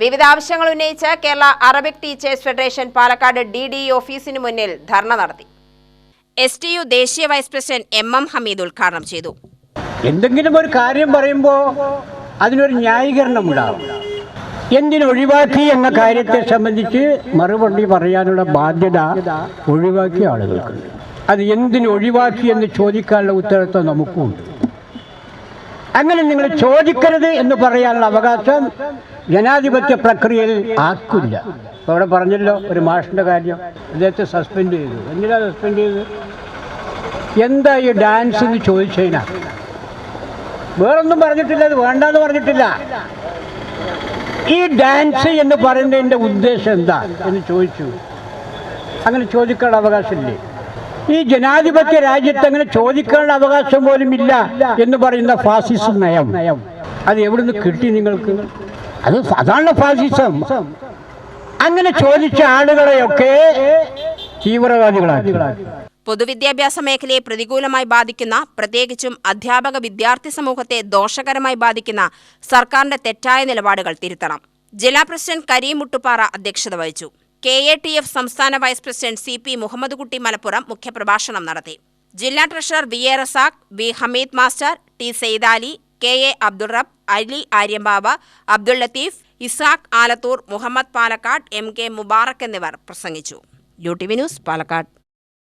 വിവിധ ആവശ്യങ്ങൾ ഉന്നയിച്ച് Kerala Arabic teachers federation Palakkad D D ഓഫീസിന് മുന്നിൽ ധർണ നടത്തി. എസ് ടി യു ദേശീയ vice president M M Hameed ഉദ്ഘാടനം ചെയ്തു. എന്തെങ്കിലും ഒരു കാര്യം പറയുമ്പോൾ അതിനൊരു ന്യായീകരണം ഉണ്ടാവും എന്തിനൊഴിവാക്കി എന്ന കാര്യത്തെ സംബന്ധിച്ച് മറുപടി പറയാനുള്ള ബാധ്യത ഒഴിവാക്കിയ ആളുകൾക്ക്. അത് എന്തിനു ഒഴിവാക്കി എന്ന് ചോദിക്കാനുള്ള ഉത്തരവാദിത്വം നമുക്കുണ്ട്. അങ്ങനെ നിങ്ങൾ ചോദിക്കരുത് എന്ന് പറയാനുള്ള അവകാശം ജനാധിപത്യ പ്രക്രിയയിൽ ഇപ്പോൾ അവിടെ പറഞ്ഞല്ലോ ഒരു മാഷിന്റെ കാര്യം. അദ്ദേഹത്തെ സസ്പെൻഡ് ചെയ്തു. എന്തിനാ സസ്പെൻഡ് ചെയ്തു എന്താ ഈ ഡാൻസ് എന്ന് ചോദിച്ചു കഴിഞ്ഞാൽ വേറൊന്നും പറഞ്ഞിട്ടില്ല അത് വേണ്ടെന്ന് പറഞ്ഞിട്ടില്ല. ഈ ഡാൻസ് എന്ന് പറയുന്നതിന്റെ ഉദ്ദേശം എന്താ എന്ന് ചോദിച്ചു. അങ്ങനെ ചോദിക്കാനുള്ള അവകാശമില്ലേ? ഈ ജനാധിപത്യ രാജ്യത്ത് അങ്ങനെ ചോദിക്കാനുള്ള അവകാശം പോലും ഇല്ല എന്ന് പറയുന്ന ഫാസിസം നയം. അത് എവിടുന്ന് കിട്ടി നിങ്ങൾക്ക്? അത് അതാണല്ലോ ഫാസിസം. അങ്ങനെ ചോദിച്ച ആളുകളെയൊക്കെ തീവ്രവാദികളാക്കി. പൊതുവിദ്യാഭ്യാസ മേഖലയെ പ്രതികൂലമായി ബാധിക്കുന്ന പ്രത്യേകിച്ചും അധ്യാപക വിദ്യാർത്ഥി സമൂഹത്തെ ദോഷകരമായി ബാധിക്കുന്ന സർക്കാരിന്റെ തെറ്റായ നിലപാടുകൾ തിരുത്തണം. ജില്ലാ പ്രസിഡന്റ് കരീം മുട്ടുപാറ അധ്യക്ഷത വഹിച്ചു. കെ എ ടി എഫ് സംസ്ഥാന vice president C P Muhammad Kutty Malappuram മുഖ്യപ്രഭാഷണം നടത്തി. ജില്ലാ treasurer V A Razak V Hameed master T Saidali K A Abdul Rab Ali Aryambaba Abdul Latheef Ishaq Alathur Muhammad Palakkad M K Mubarak എന്നിവർ പ്രസംഗിച്ചു. U T V news Palakkad.